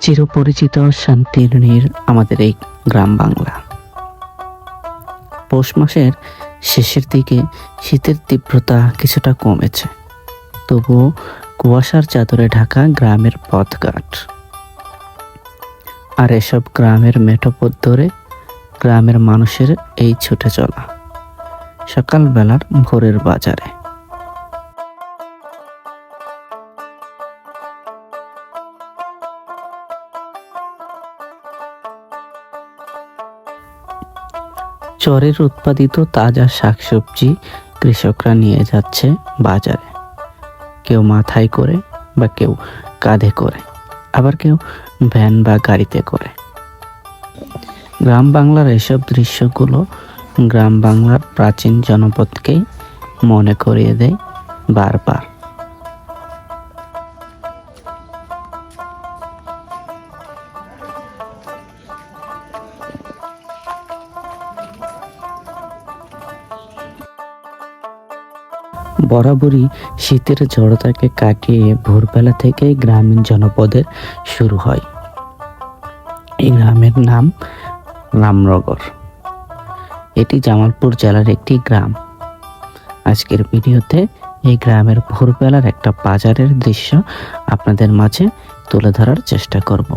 চিরপরিচিত শান্তির নীড় আমাদের এই গ্রাম বাংলা। পৌষ মাসের শেষের দিকে শীতের তীব্রতা কিছুটা কমেছে। তবুও কুয়াশার চাদরে ঢাকা গ্রামের পথঘাট। আর এসব গ্রামের মেঠোপথ ধরে গ্রামের মানুষের এই ছুটে চলা। সকালবেলার ভোরের বাজারে। চরের উৎপাদিত তাজা শাকসবজি কৃষকরা নিয়ে যাচ্ছে বাজারে। কেউ মাথায় করে বা কেউ কাঁধে করে, আবার কেউ ভ্যান বা গাড়িতে করে। গ্রাম বাংলার এসব দৃশ্যগুলো গ্রাম বাংলার প্রাচীন জনপদকেই মনে করিয়ে দেয় বারবার। বরাবরই শীতের জড়তাকে কাটিয়ে ভোরবেলা থেকে গ্রামীণ জনপদের শুরু হয়। এই গ্রামের নাম রামনগর। এটি জামালপুর জেলার একটি গ্রাম। আজকের ভিডিওতে এই গ্রামের ভোরবেলার একটা বাজারের দৃশ্য আপনাদের মাঝে তুলে ধরার চেষ্টা করব।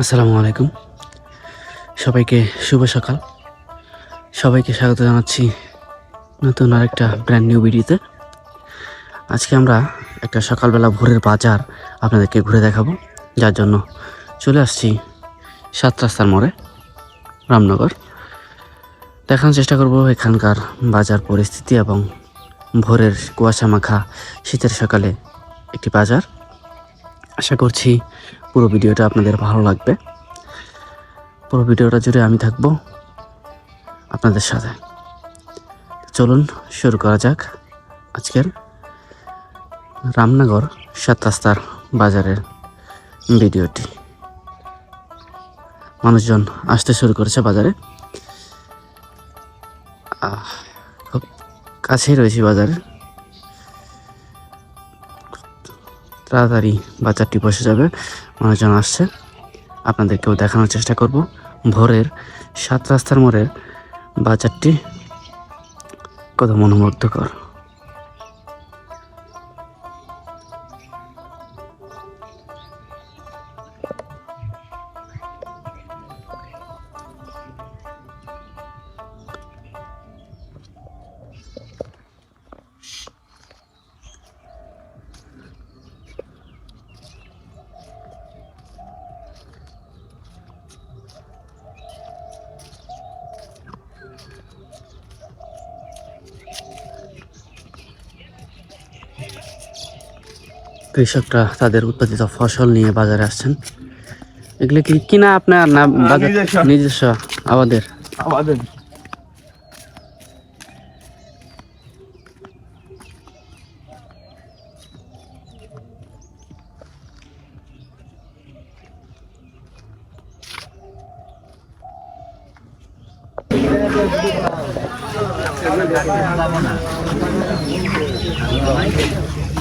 আসসালামু আলাইকুম। সবাইকে শুভ সকাল। সবাইকে স্বাগত জানাচ্ছি নতুন আরেকটা ব্র্যান্ড নিউ ভিডিওতে আজকে আমরা একটা সকালবেলা ভোরের বাজার আপনাদেরকে ঘুরে দেখাবো। যার জন্য চলে আসছি সাত রাস্তার মোড়ে, রামনগর। দেখানোর চেষ্টা করব এখানকার বাজার পরিস্থিতি এবং ভোরের কুয়াশা মাখা শীতের সকালে একটি বাজার। আশা করছি পুরো ভিডিওটা আপনাদের ভালো লাগবে। পুরো ভিডিওটা জুড়ে আমি থাকব আপনাদের সাথে। চলুন শুরু করা যাক আজকের রামনগর সাত রাস্তার বাজারের ভিডিওটি। মানুষজন আসতে শুরু করেছে বাজারে। খুব কাছেই রয়েছি বাজারে। তাড়াতাড়ি বাচ্চাটি বসে যাবে। মানুষজন আসছে। আপনাদেরকেও দেখানোর চেষ্টা করব। ভোরের সাত রাস্তার মোড়ের বাজারটি কত মনোমুগ্ধকর। কৃষকরা তাদের উৎপাদিত ফসল নিয়ে বাজারে আসছেন। এগুলো কি কিনা আপনার না নিজস্ব। আমাদের। আমাদের।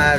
আর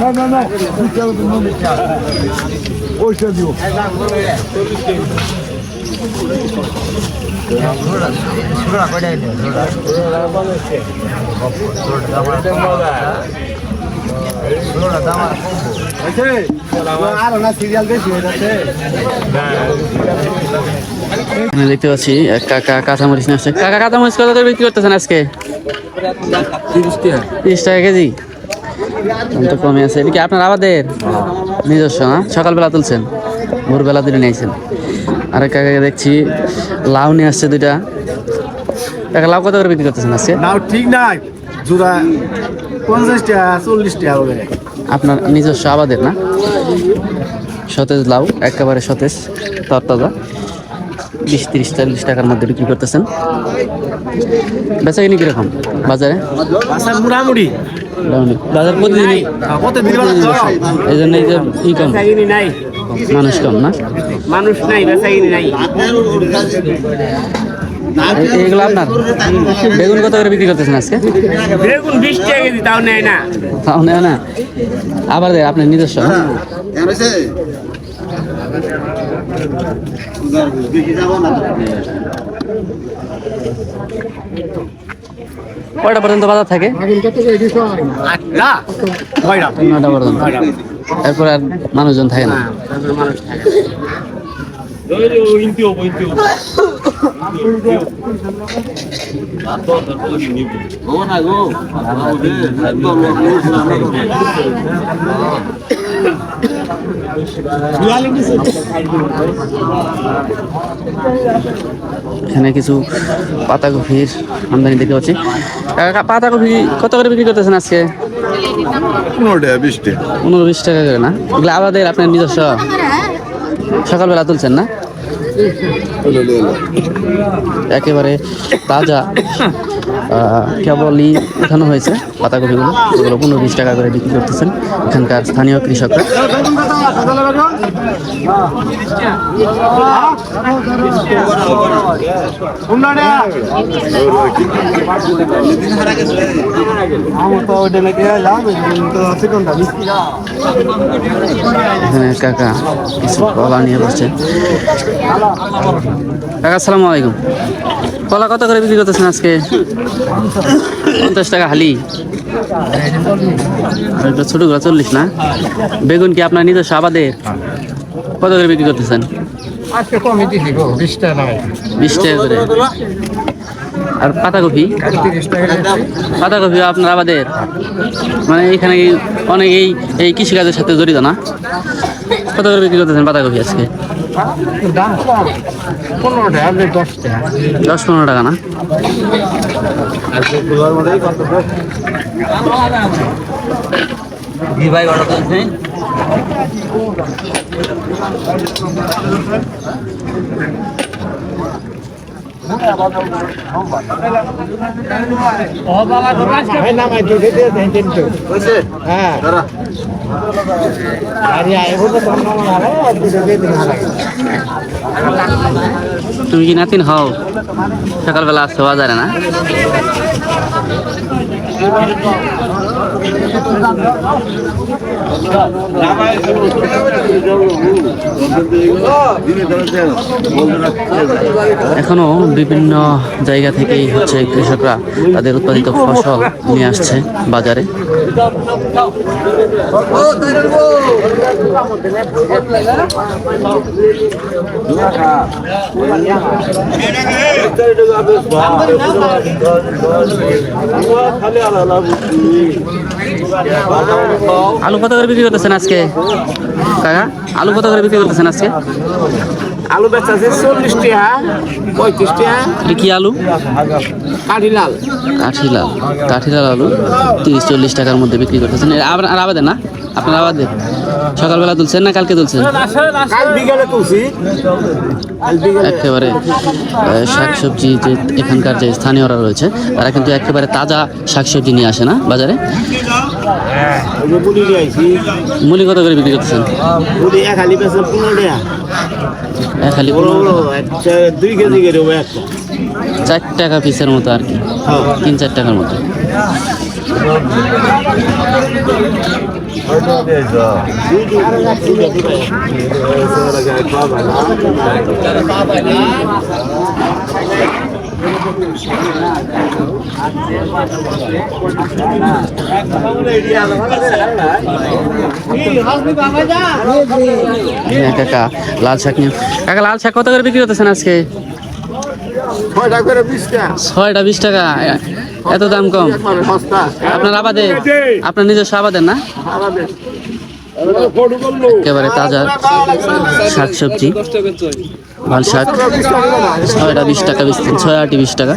শালা আর না সিরিয়াল বেশি হয়ে যাচ্ছে এখানে দেখতে পাচ্ছি এক কাকা কাঁচামরিচ নিয়ে আসছে। কাকা কাঁচামরিচ কত করে বিক্রি করতেছেন আজকে? তিরিশ টাকা। কেজি? তো কমে আছে। এটা কি আপনার আবাদের নিজস্ব না? সকালবেলা তুলছেন ভোরবেলা তুলে নিয়েছেন। আরেক কাকাকে দেখছি লাউ নিয়ে আসছে দুইটা। কাকা লাউ কত করে বিক্রি করতেছেন আজকে? নাও ঠিক নাই। জোড়া পঞ্চাশ টাকা চল্লিশ টাকা হবে। আপনার নিজস্ব আবাদের না? সতেজ লাউ একেবারে সতেজ তরতাজা। বিশ তিরিশ চল্লিশ টাকার মধ্যে বিক্রি করতেছেন। বেচা কিনি কীরকম? বাজারে? মুড়ামুড়ি বাজার প্রতিদিনই। কত দিন এই জন্য এই যে ই কম। নাই। মানুষ কম না? মানুষ নাই বেচাকিনি নাই। এ- এগুলো আপনার? বেগুন কত করে বিক্রি করতেছেন আজকে? বেগুন বিশ টাকা কেজি তাও নেয় না। তাও নেয় না? আবার দেয় আপনার নিজস্ব। কয়টা পর্যন্ত বাজার থাকে? আটটা? কয়টা? নয়টা পর্যন্ত। এরপর আর মানুষজন থাকে না। মানুষ থাকে। এখানে কিছু পাতাকপির আমদানি দেখতে পাচ্ছি। পাতাকপি কত করে বিক্রি করতেছেন আজকে? পনেরো টাকা বিশ টাকা। পনেরো বিশ টাকা করে না? এগুলো আমাদের আপনার নিজস্ব? সকালবেলা তুলছেন না? একেবারে তাজা কেবলই উঠানো হয়েছে পাতাকপিগুলো এগুলো পনেরো বিশ টাকা করে বিক্রি করতেছেন এখানকার স্থানীয় কৃষকরা। এখানে কাকা কিছু কলা নিয়ে বসছে। কাকা, আসসালামু আলাইকুম। কলা কত করে বিক্রি করতেছেন আজকে? পঞ্চাশ টাকা হালি। আর এটা ছোটগুলো চল্লিশ না? বেগুন কি আপনার নিজস্ব আবাদের কত করে বিক্রি করতেছেন? বিশ টাকা করে। আর পাতাকপি? পাতাকপি আপনার আবাদের মানে এখানে অনেকেই এই কৃষিকাজের সাথে জড়িত না। কত করে বিক্রি করতেছেন পাতাকপি আজকে? দাম কম পনেরো টাকা দশ টাকা দশ পনেরো টাকা না? ভাই অর্ডার করছেন তুমি কি নাতিন? হও। সকালবেলা আসছো বাজারে না? এখনও বিভিন্ন জায়গা থেকেই হচ্ছে কৃষকরা তাদের উৎপাদিত ফসল নিয়ে আসছে বাজারে। আলু কত করে বিক্রি করতেছেন আজকে? কাকা আলু কত করে বিক্রি করতেছেন আজকে? আলু বেচা আছে চল্লিশ টাকা পঁয়ত্রিশ টাকা। কি আলু? কাঠি লাল কাঠিলাল। কাঠিলাল আলু তিরিশ চল্লিশ টাকার মধ্যে বিক্রি করতেছেন। আর আবাদের না? আপনার আবাদের সকালবেলা তুলছেন না কালকে তুলছেন? একেবারে আহ, শাকসবজি যে এখানকার যে স্থানীয়রা রয়েছে তারা কিন্তু একেবারে তাজা শাকসবজি নিয়ে আসে না বাজারে? ওই যে বুড়ি নিয়ে আইছি। মুলি কত করে বিক্রি করতেছেন? এক হালি বেচা পনেরো টাকা। এক খালি বড় বড় একটা দুই কেজি করে চার টাকা পিসের মতো আর কি। হ্যাঁ। তিন চার টাকার মতো। হ্যাঁ কাকা লাল শাক নিয়ে। কাকা লাল শাক কত করে বিক্রি করতেছেন আজকে? ছয়টা করে বিশটা ছয়টা বিশ টাকা। এত দাম কম? আপনার আবাদে? আপনার নিজস্ব আবাদের না? একেবারে তাজা শাক সবজি লাল শাক। ছয়টা বিশ টাকা ছয় আটটি বিশ টাকা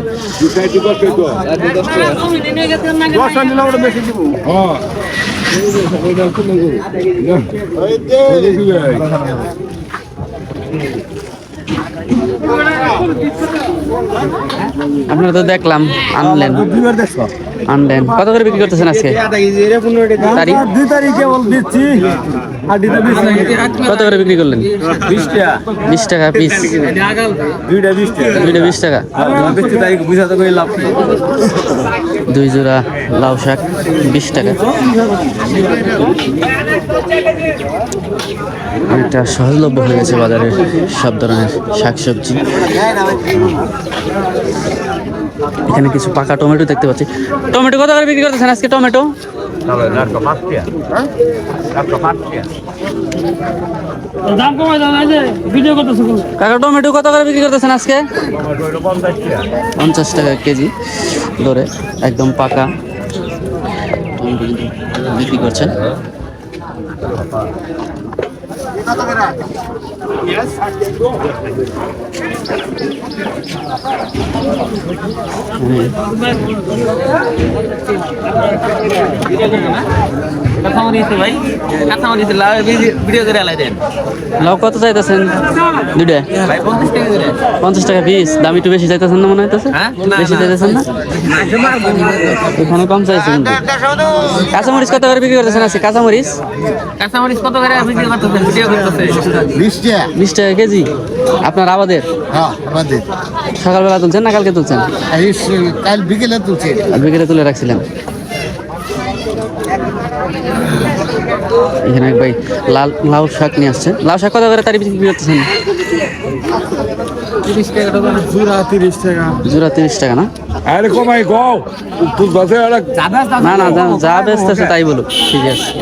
দশটা নিলে আমরা বেশি দিব আপনারা তো দেখলাম, আনলেন। আনলেন। কত করে বিক্রি করতেছেন আজকে? দিচ্ছি কত করে বিক্রি করলেন? বিশ টাকা পিস দুইটা বিশ টাকা। দুইটা বিশ টাকা। দুই জোড়া লাউ শাক, বিশ টাকা। অনেকটা সহজলভ্য হয়ে গেছে বাজারের সব ধরনের শাকসবজি। এখানে কিছু পাকা টমেটো দেখতে পাচ্ছি। টমেটো কত করে বিক্রি করতেছেন আজকে টমেটো? কাকা টমেটো কত করে বিক্রি করতেছেন আজকে? পঞ্চাশ টাকা কেজি। ধরে একদম পাকা। বিক্রি করছেন। লাউ কত চাইতেছেন? দুইটা। পঞ্চাশ টাকা পিস দাম একটু বেশি চাইতেছেন না মনে হইতেছে? বেশি চাইতেছেন না? এখানে কম চাইছে কাঁচামরিচ কত করে বিক্রি করতেছেন আজকে? কাঁচামরিচ? কাঁচামরিচ কত করে বিক্রি করতেছেন? ভিডিও বিশ টাকা। কেজি? আপনার আবাদের? হ্যাঁ আমাদের সকালবেলা তুলছেন না কালকে তুলছেন? কাল বিকেলে তুলছি। বিকেলে তুলে রাখছিলেন? এখানে এক ভাই লাল লাউ শাক নিয়ে আসছে। লাউ শাক কত করে? তারি বিক্রি করতেছেন? জোড়া তিরিশ টাকা। জোড়া তিরিশ টাকা না? আরে কমাই কও। না না যা- যা বেচতেছে তাই বলুক। ঠিক আছে।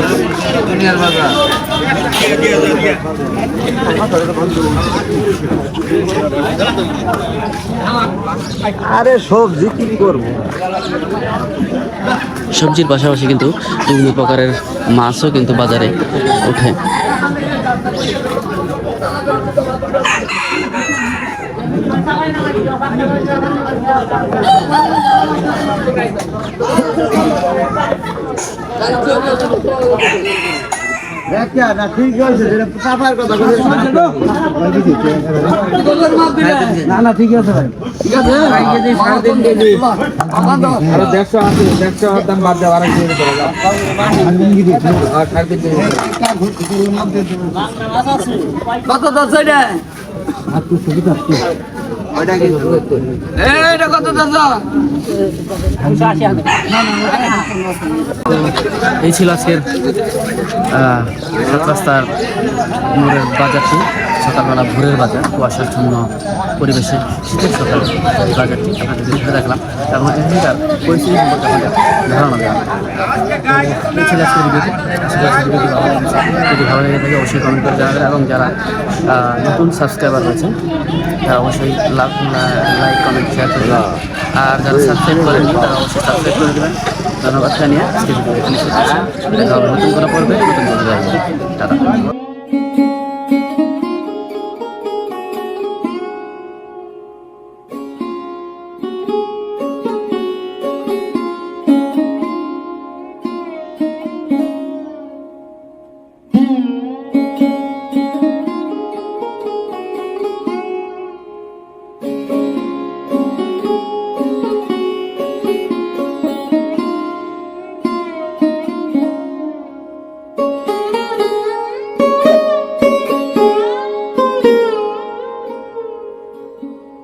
আরে সবজি কি করব? সবজির পাশাপাশি কিন্তু বিভিন্ন প্রকারের মাছও কিন্তু বাজারে ওঠে। না ঠিক আছে না না ঠিক আছে ভাই আরে দেড়শো আছে দেড়শো দাম বাদ দেওয়া আর খাই দিতে কত দশ এই ছিল আজকের সাত রাস্তার মোড়ের বাজারটি, সকালবেলা ভোরের বাজার কুয়াশাচ্ছন্ন পরিবেশে শীতের সকালে বাজারটি আপনাদের ঘুরে দেখলাম। এবং এখানকার পরিস্থিতি সম্পর্কে আপনাদের ধারণা দেওয়া এই ছিল আজকের ভিডিওটি যদি ভালো লেগে থাকে, অবশ্যই কমেন্ট করে এবং যারা নতুন সাবস্ক্রাইবার রয়েছেন তারা অবশ্যই লাইক কমেন্ট শেয়ার করে আর যারা সাবস্ক্রাইব করেন তারা অবশ্যই সাবস্ক্রাইব করে দেবেন। ধন্যবাদ জানিয়ে আজকে এখানে শেষ করছি। নতুন করা পড়বে নতুন করে যাবে টাটা।